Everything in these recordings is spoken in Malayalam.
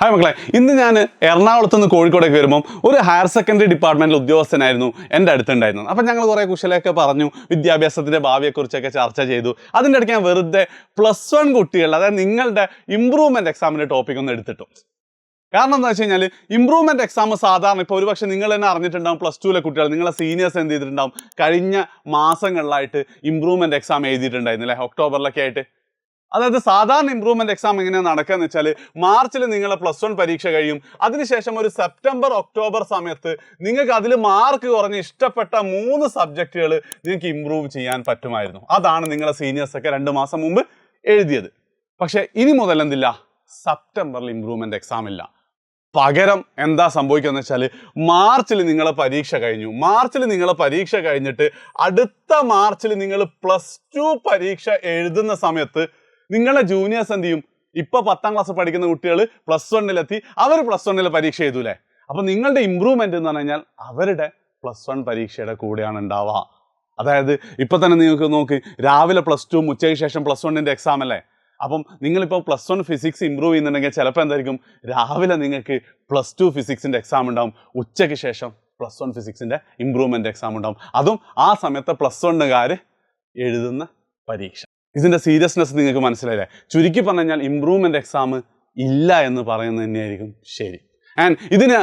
ഹായ് മക്കളെ. ഇന്ന് ഞാൻ എറണാകുളത്ത് നിന്ന് കോഴിക്കോടേക്ക് വരുമ്പം ഒരു ഹയർ സെക്കൻഡറി ഡിപ്പാർട്ട്മെന്റിൽ ഉദ്യോഗസ്ഥനായിരുന്നു എന്റെ അടുത്തുണ്ടായിരുന്നത്. അപ്പം ഞങ്ങൾ കുറേ കുശലൊക്കെ പറഞ്ഞു വിദ്യാഭ്യാസത്തിന്റെ ഭാവിയെക്കുറിച്ചൊക്കെ ചർച്ച ചെയ്തു. അതിന്റെ ഇടയ്ക്ക് ഞാൻ വെറുതെ പ്ലസ് വൺ കുട്ടികൾ അതായത് നിങ്ങളുടെ ഇമ്പ്രൂവ്മെന്റ് എക്സാമിന്റെ ടോപ്പിക് ഒന്ന് എടുത്തിട്ടു. കാരണം എന്താ വെച്ച് കഴിഞ്ഞാൽ ഇമ്പ്രൂവ്മെന്റ് എക്സാം സാധാരണ ഇപ്പോൾ ഒരുപക്ഷെ നിങ്ങൾ തന്നെ അറിഞ്ഞിട്ടുണ്ടാവും പ്ലസ് ടുവിലെ കുട്ടികൾ നിങ്ങളെ സീനിയേഴ്സ് എന്ത് ചെയ്തിട്ടുണ്ടാവും? കഴിഞ്ഞ മാസങ്ങളിലായിട്ട് ഇമ്പ്രൂവ്മെന്റ് എക്സാം എഴുതിയിട്ടുണ്ടായിരുന്നു അല്ലേ? ഒക്ടോബറിലൊക്കെ ആയിട്ട്. അതായത് സാധാരണ ഇമ്പ്രൂവ്മെന്റ് എക്സാം എങ്ങനെയാണ് നടക്കുക എന്ന് വെച്ചാൽ മാർച്ചിൽ നിങ്ങളെ പ്ലസ് വൺ പരീക്ഷ കഴിയും. അതിനുശേഷം ഒരു സെപ്റ്റംബർ ഒക്ടോബർ സമയത്ത് നിങ്ങൾക്ക് അതിൽ മാർക്ക് കുറഞ്ഞ് ഇഷ്ടപ്പെട്ട മൂന്ന് സബ്ജക്റ്റുകൾ നിങ്ങൾക്ക് ഇമ്പ്രൂവ് ചെയ്യാൻ പറ്റുമായിരുന്നു. അതാണ് നിങ്ങളെ സീനിയേഴ്സൊക്കെ രണ്ട് മാസം മുമ്പ് എഴുതിയത്. പക്ഷേ ഇനി മുതൽ എന്തില്ല? സെപ്റ്റംബറിൽ ഇമ്പ്രൂവ്മെന്റ് എക്സാം ഇല്ല. പകരം എന്താ സംഭവിക്കുക വെച്ചാൽ മാർച്ചിൽ നിങ്ങളെ പരീക്ഷ കഴിഞ്ഞു. മാർച്ചിൽ നിങ്ങളെ പരീക്ഷ കഴിഞ്ഞിട്ട് അടുത്ത മാർച്ചിൽ നിങ്ങൾ പ്ലസ് ടു പരീക്ഷ എഴുതുന്ന സമയത്ത് നിങ്ങളെ ജൂനിയേഴ്സ് എന്ത് ചെയ്യും? ഇപ്പൊ പത്താം ക്ലാസ് പഠിക്കുന്ന കുട്ടികൾ പ്ലസ് വണ്ണിലെത്തി അവർ പ്ലസ് വണ്ണിലെ പരീക്ഷ എഴുതൂലേ? അപ്പൊ നിങ്ങളുടെ ഇമ്പ്രൂവ്മെന്റ് എന്ന് പറഞ്ഞു കഴിഞ്ഞാൽ അവരുടെ പ്ലസ് വൺ പരീക്ഷയുടെ കൂടെയാണ് ഉണ്ടാവുക. അതായത് ഇപ്പൊ തന്നെ നിങ്ങൾക്ക് നോക്ക് രാവിലെ പ്ലസ് ടു ഉച്ചയ്ക്ക് ശേഷം പ്ലസ് വണ്ണിന്റെ എക്സാം അല്ലേ? അപ്പം നിങ്ങളിപ്പോൾ പ്ലസ് വൺ ഫിസിക്സ് ഇമ്പ്രൂവ് ചെയ്യുന്നുണ്ടെങ്കിൽ ചിലപ്പോൾ എന്തായിരിക്കും? രാവിലെ നിങ്ങൾക്ക് പ്ലസ് ടു ഫിസിക്സിന്റെ എക്സാം ഉണ്ടാവും ഉച്ചയ്ക്ക് ശേഷം പ്ലസ് വൺ ഫിസിക്സിന്റെ ഇമ്പ്രൂവ്മെന്റ് എക്സാം ഉണ്ടാവും. അതും ആ സമയത്ത് പ്ലസ് വണ്ണുകാർ എഴുതുന്ന പരീക്ഷ. ഇതിന്റെ സീരിയസ്നെസ് നിങ്ങൾക്ക് മനസ്സിലായില്ലേ? ചുരുക്കി പറഞ്ഞു കഴിഞ്ഞാൽ ഇമ്പ്രൂവ്മെന്റ് എക്സാം ഇല്ല എന്ന് പറയുന്നത് തന്നെയായിരിക്കും ശരി. ആൻഡ് ഇതിന്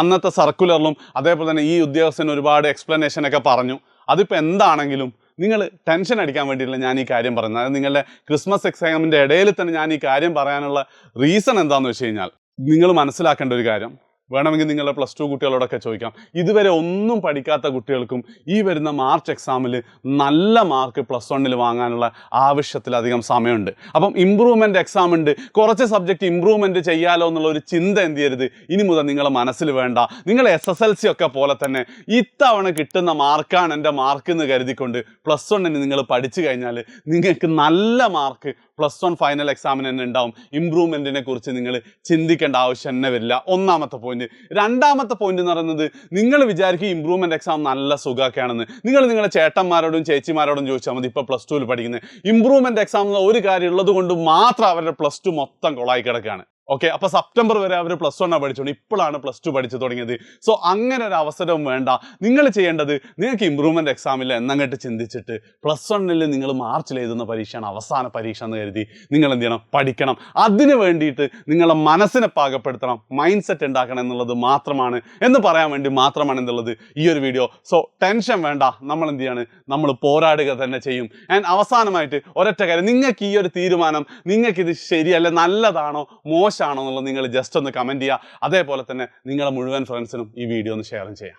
അന്നത്തെ സർക്കുലറിലും അതേപോലെ തന്നെ ഈ ഉദ്യോഗസ്ഥന് ഒരുപാട് എക്സ്പ്ലനേഷനൊക്കെ പറഞ്ഞു. അതിപ്പോൾ എന്താണെങ്കിലും നിങ്ങൾ ടെൻഷൻ അടിക്കാൻ വേണ്ടിയിട്ടില്ല ഞാൻ ഈ കാര്യം പറയുന്നത്. അതായത് നിങ്ങളുടെ ക്രിസ്മസ് എക്സാമിന്റെ ഇടയിൽ തന്നെ ഞാൻ ഈ കാര്യം പറയാനുള്ള റീസൺ എന്താണെന്ന് വെച്ച് കഴിഞ്ഞാൽ നിങ്ങൾ മനസ്സിലാക്കേണ്ട ഒരു കാര്യം. വേണമെങ്കിൽ നിങ്ങളുടെ പ്ലസ് ടു കുട്ടികളോടൊക്കെ ചോദിക്കാം. ഇതുവരെ ഒന്നും പഠിക്കാത്ത കുട്ടികൾക്കും ഈ വരുന്ന മാർച്ച് എക്സാമിൽ നല്ല മാർക്ക് പ്ലസ് വണ്ണിൽ വാങ്ങാനുള്ള ആവശ്യത്തിലധികം സമയമുണ്ട്. അപ്പം ഇമ്പ്രൂവ്മെന്റ് എക്സാം ഉണ്ട്. കുറച്ച് സബ്ജക്റ്റ് ഇമ്പ്രൂവ്മെന്റ് ചെയ്യാലോ എന്നുള്ള ഒരു ചിന്ത എന്ത് ചെയ്യരുത്? ഇനി മുതൽ നിങ്ങളെ മനസ്സിൽ വേണ്ട. നിങ്ങൾ എസ് എസ് എൽ സി ഒക്കെ പോലെ തന്നെ ഇത്തവണ കിട്ടുന്ന മാർക്കാണ് എന്റെ മാർക്ക് എന്ന് കരുതിക്കൊണ്ട് പ്ലസ് വണ്ണിന് നിങ്ങൾ പഠിച്ചു കഴിഞ്ഞാൽ നിങ്ങൾക്ക് നല്ല മാർക്ക് പ്ലസ് വൺ ഫൈനൽ എക്സാമിന് തന്നെ ഉണ്ടാവും. ഇമ്പ്രൂവ്മെന്റിനെ കുറിച്ച് നിങ്ങൾ ചിന്തിക്കേണ്ട ആവശ്യം തന്നെ വരില്ല. ഒന്നാമത്തെ പോയിന്റ് രണ്ടാമത്തെ പോയിന്റ് എന്ന് പറയുന്നത് നിങ്ങൾ വിചാരിക്കും ഇമ്പ്രൂവ്മെന്റ് എക്സാം നല്ല സുഖമൊക്കെയാണെന്ന്. നിങ്ങൾ നിങ്ങളുടെ ചേട്ടന്മാരോടും ചേച്ചിമാരോടും ചോദിച്ചാൽ മതി. ഇപ്പോൾ പ്ലസ് ടുവിൽ പഠിക്കുന്നത്. ഇമ്പ്രൂവ്മെന്റ് എക്സാം എന്ന ഒരു കാര്യം ഉള്ളത് കൊണ്ട് മാത്രം അവരുടെ പ്ലസ് ടു മൊത്തം കൊളായി കിടക്കുകയാണ്. ഓക്കെ അപ്പൊ സെപ്റ്റംബർ വരെ അവർ പ്ലസ് വണ്ണാണ് പഠിച്ചോണ്ട് ഇപ്പോഴാണ് പ്ലസ് ടു പഠിച്ചു തുടങ്ങിയത്. സോ അങ്ങനെ ഒരു അവസരവും വേണ്ട. നിങ്ങൾ ചെയ്യേണ്ടത് നിങ്ങൾക്ക് ഇമ്പ്രൂവ്മെന്റ് എക്സാമിൽ എന്നങ്ങോട്ട് ചിന്തിച്ചിട്ട് പ്ലസ് വണ്ണിൽ നിങ്ങൾ മാർച്ചിൽ എഴുതുന്ന പരീക്ഷയാണ് അവസാന പരീക്ഷ എന്ന് കരുതി നിങ്ങൾ എന്ത് ചെയ്യണം? പഠിക്കണം. അതിന് വേണ്ടിയിട്ട് നിങ്ങളെ മനസ്സിനെ പാകപ്പെടുത്തണം. മൈൻഡ് സെറ്റ് ഉണ്ടാക്കണം എന്നുള്ളത് മാത്രമാണ് എന്ന് പറയാൻ വേണ്ടി മാത്രമാണ് എന്നുള്ളത് ഈ ഒരു വീഡിയോ സോ ടെൻഷൻ വേണ്ട. നമ്മൾ എന്ത് ചെയ്യാണ്? നമ്മൾ പോരാടുക തന്നെ ചെയ്യും. ആൻഡ് അവസാനമായിട്ട് ഒരൊറ്റ കാര്യം. നിങ്ങൾക്ക് ഈ ഒരു തീരുമാനം നിങ്ങൾക്ക് ഇത് ശരിയല്ല നല്ലതാണോ മോശമാണോ എന്നുള്ളത് നിങ്ങൾ ജസ്റ്റ് ഒന്ന് കമന്റ് ചെയ്യുക. അതേപോലെ തന്നെ നിങ്ങളെ മുഴുവൻ ഫ്രണ്ട്സിനും ഈ വീഡിയോ ഒന്ന് ഷെയറും ചെയ്യാം.